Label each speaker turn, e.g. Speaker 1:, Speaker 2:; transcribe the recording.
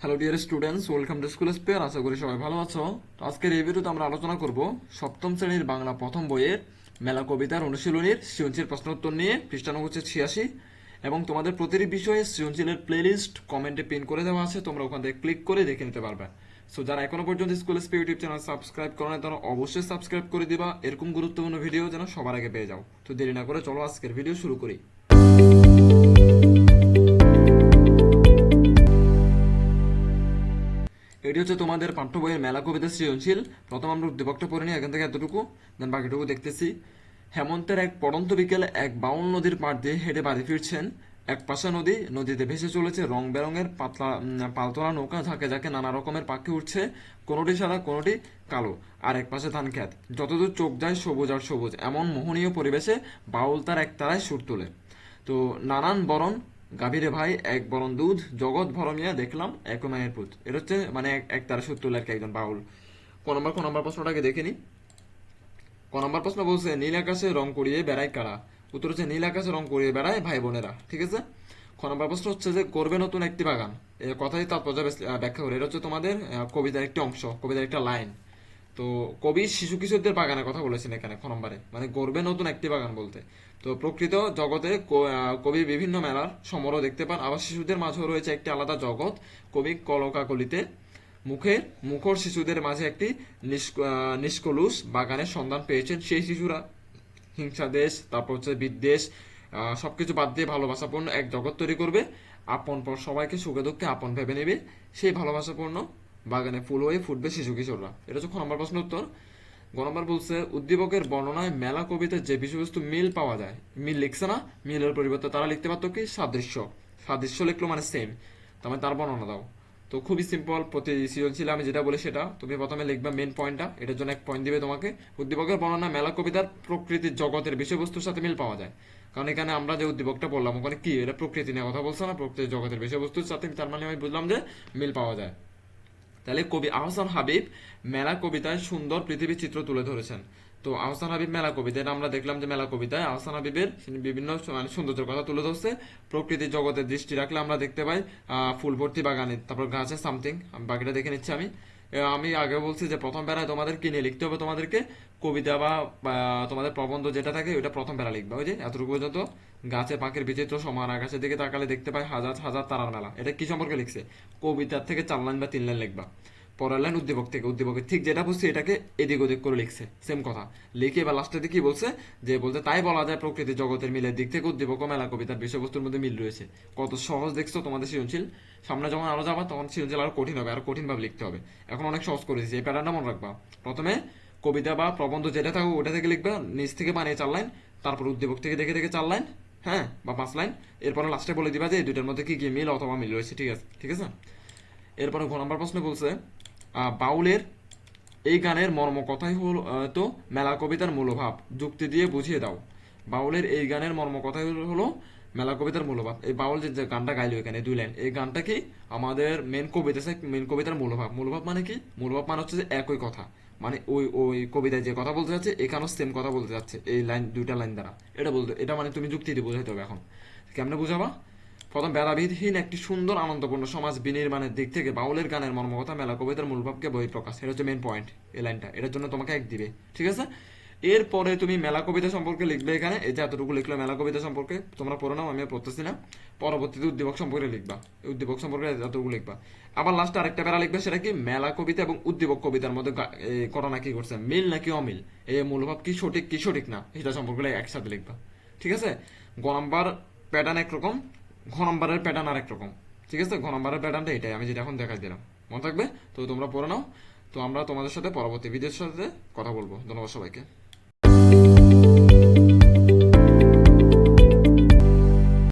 Speaker 1: Hello dear students welcome to school spare আশা করি সবাই ভালো আছো। তো আজকের এই ভিডিওতে আমরা আলোচনা করব সপ্তম শ্রেণির বাংলা প্রথম বইয়ের মেলা কবিতার অনুশীলনীর সৃজনশীল প্রশ্নোত্তর নিয়ে, পৃষ্ঠানং হচ্ছে ছিয়াশি। এবং তোমাদের প্রতিটি বিষয়ে সৃজনশীলের প্লেলিস্ট কমেন্টে পিন করে দেওয়া আছে। তোমরা ওখান থেকে ক্লিক করে দেখে নিতে পারবে। সো যারা এখনও পর্যন্ত school spare YouTube channel subscribe করো না তারা অবশ্যই সাবস্ক্রাইব করে দিবা। এরকম গুরুত্বপূর্ণ ভিডিও যেন সবার আগে পেয়ে যাও। তো দেরি না করে চলো আজকের ভিডিও শুরু করি। এটি হচ্ছে তোমাদের পাঠ্য বইয়ের মেলা কবিতা সৃজনশীল। প্রথম আমরা উদ্দীপকটা পড়ে নিই, এখান থেকে এতটুকু। দেন বাকিটুকু দেখতেছি। হেমন্তের এক পড়ন্ত বিকেলে এক বাউল নদীর পাড় দিয়ে হেঁটে বাড়ি ফিরছেন। এক পাশে নদী, নদীতে ভেসে চলেছে রং বেরঙের পাতলা পালতোলা নৌকা, ঝাঁকে ঝাঁকে নানা রকমের পাখি উঠছে কোনোটি সাদা, কোনোটি কালো। আর এক পাশে ধান খেত যতদূর চোখ যায় সবুজ আর সবুজ, এমন মোহনীয় পরিবেশে বাউল তার একতারায় সুর তোলে। তো নানান বরণ গাভীরে ভাই, এক বরণ দুধ, জগৎ ভরমিয়া দেখলাম, এক মায়ের পুত। এটা হচ্ছে মানে এক- তারা আর কি একজন বাউল। ক নম্বর ক নম্বর প্রশ্নটাকে দেখে নি। ক নম্বর প্রশ্ন বলছে, নীল আকাশে রং করিয়ে বেড়ায় কারা? উত্তর হচ্ছে, নীল আকাশে রং করিয়ে বেড়ায় ভাই বোনেরা। ঠিক আছে? খ নম্বর প্রশ্ন হচ্ছে যে, করবে নতুন একটি বাগান? এই কথাই তাৎপর্য ব্যাখ্যা করে। এটা হচ্ছে তোমাদের কবিতার একটি অংশ, কবিতার একটা লাইন। তো কবি শিশু কিশোরদের বাগানের কথা বলেছেন এখানে খ মানে গর্বে নতুন একটি বাগান বলতে। তো প্রকৃত জগতে কবি বিভিন্ন মেলার সমারোহ দেখতে পান। আবার শিশুদের মাঝেও রয়েছে একটি আলাদা জগৎ, কবি কলকাকলিতে। মুখের মুখর শিশুদের মাঝে একটি নিষ্ক- নিষ্কলুষ বাগানের সন্ধান পেয়েছেন সেই শিশুরা। হিংসা দেশ, তারপর হচ্ছে বিদ্বেষ সবকিছু বাদ দিয়ে ভালোবাসাপূর্ণ এক জগৎ তৈরি করবে। আপন পর সবাইকে সুখে দুঃখে আপন ভেবে নেবে। সেই ভালোবাসাপূর্ণ বাগানে ফুল হয়ে ফুটবে শিশু কিশোররা। এটা হচ্ছে খ নম্বর প্রশ্ন উত্তর গ নম্বর বলছে, উদ্দীপকের বর্ণনায় মেলা কবিতার যে বিষয়বস্তু মিল পাওয়া যায়, মিল লিখছে না, মিলের পরিবর্তে তারা লিখতে পারতো কি? সাদৃশ্য। সাদৃশ্য লিখলো মানে সেম তার তার বর্ণনা দাও। তো খুবই সিম্পল প্রতি সৃজনশীল আমি যেটা বলি সেটা। তুমি প্রথমে লিখবে মেন পয়েন্টটা এটার জন্য এক পয়েন্ট দিবে তোমাকে। উদ্দীপকের বর্ণনা মেলা কবিতার প্রকৃতির জগতের বিষয়বস্তুর সাথে মিল পাওয়া যায়। কারণ এখানে আমরা যে উদ্দীপকটা বললাম, ওখানে কি? এটা প্রকৃতি নিয়ে কথা বলছে না? প্রকৃতির জগতের বিষয়বস্তুর সাথে, তার মানে আমি বুঝলাম যে মিল পাওয়া যায়। তাহলে কবি আহসান হাবিব মেলা কবিতায় সুন্দর পৃথিবীর চিত্র তুলে ধরেছেন। তো আহসান হাবিব মেলা কবিতা এটা আমরা দেখলাম যে মেলা কবিতায় আহসান হাবিবের বিভিন্ন মানে সৌন্দর্যের কথা তুলে ধরছে। প্রকৃতির জগতের দৃষ্টি রাখলে আমরা দেখতে পাই ফুল ভর্তি বাগানে। তারপর গাছে সামথিং। বাকিটা দেখে নিচ্ছি আমি। আমি আগে বলছি যে প্রথম বেলায় তোমাদের কি নিয়ে লিখতে হবে? তোমাদেরকে কবিতা বা বা, তোমাদের প্রবন্ধ যেটা থাকে ওটা প্রথম বেলা লিখবে, ওই যে এতটুকু পর্যন্ত। গাছে পাখির বিচিত্র সমান, আকাশের দিকে তাকালে দেখতে পাই হাজার হাজার তারার মেলা। এটা কি সম্পর্কে লিখছে? কবিতার থেকে চার লাইন বা তিন লাইন লিখবা। পরের লাইন উদ্দীপক থেকে উদ্দীপকের ঠিক যেটা বুঝছে এটাকে এদিক ওদিক করে লিখছে সেম কথা। লিখে বা লাস্টের দিকে বলছে যে বলতে তাই বলা যায় প্রকৃতি জগতের মিলের দিক থেকে উদ্দীপক মেলা কবিতার বিষয়বস্তুর মধ্যে মিল রয়েছে। কত সহজ দেখছ তোমাদের সৃজনশীল। সামনে যখন আরও যাবা তখন সৃজনশীল আরও কঠিন হবে, আরও কঠিন ভাবে লিখতে হবে। এখন অনেক সহজ করে দিয়েছি, এই প্যাটার্নটা মনে রাখবা। প্রথমে কবিতা বা প্রবন্ধ যেটা থাকবে ওটা থেকে লিখবা, নিচ থেকে বানিয়ে চার লাইন, তারপর উদ্দীপক থেকে দেখে দেখে চার লাইন হ্যাঁ বা পাঁচ লাইন। এরপরে লাস্টে বলে দিবা যে, এই মধ্যে কি কি মিল অথবা মিল রয়েছে, ঠিক আছে? ঠিক আছে? এরপরে ঘ নম্বর প্রশ্ন বলছে বাউলের এই গানের মর্ম কথাই হলো তো মেলা কবিতার মূলভাব। যুক্তি দিয়ে বুঝিয়ে দাও। বাউলের এই গানের মর্ম কথাই হলো মেলা কবিতার মূলভাব। এই বাউল যে যে গানটা গাইলো এখানে, দুই লাইন, এই গানটা কি আমাদের মেন কবিতা মেন কবিতার মূলভাব? মূলভাব মানে কি? মূলভাব মানে হচ্ছে যে একই কথা। মানে ওই ওই কবিতায় যে কথা বলতে যাচ্ছে, এখানেও সেম কথা বলতে যাচ্ছে। এই লাইন, দুইটা লাইন দ্বারা। এটা বলতে, এটা মানে তুমি যুক্তি দিয়ে বোঝাইতে হবে এখন। কেমনে বুঝাবা? প্রথম বেড়াবিধহীন একটি সুন্দর আনন্দপূর্ণ সমাজ বিনির্মাণের দিক থেকে বাউলের গানের মর্মকথা মেলা কবিতার মূলভাবকে বই প্রকাশ এটা হচ্ছে মেন পয়েন্ট এই লাইনটা এটার জন্য তোমাকে এক দিবে। ঠিক আছে? এরপরে তুমি মেলা কবিতা সম্পর্কে লিখবে এখানে। এই যে এতটুকু লিখলে মেলা কবিতা সম্পর্কে তোমরা পড়ে নাও আমি পড়তেছি না। পরবর্তীতে উদ্দীপক সম্পর্কে লিখবা। উদ্দীপক সম্পর্কে এতটুকু লিখবা। আবার লাস্টে আরেকটা বেড়া লিখবে, সেটা কি? মেলা কবিতা এবং উদ্দীপক কবিতার মধ্যে ঘটনা কি করছে মিল নাকি অমিল? এই মূলভাব কি সঠিক কি সঠিক না? সেটা সম্পর্কে একসাথে লিখবা। ঠিক আছে? গ প্যাটার্ন একরকম। ঘ নম্বরের প্যাটার্ন আরেক রকম। ঠিক আছে? ঘ নম্বরের প্যাটার্নটা এটাই। আমি যেটা এখন দেখাই দিলাম। মনে থাকবে? তো তোমরা পড়ে নাও। তো আমরা তোমাদের সাথে পরবর্তী ভিডিওর সাথে কথা বলব। ধন্যবাদ সবাইকে।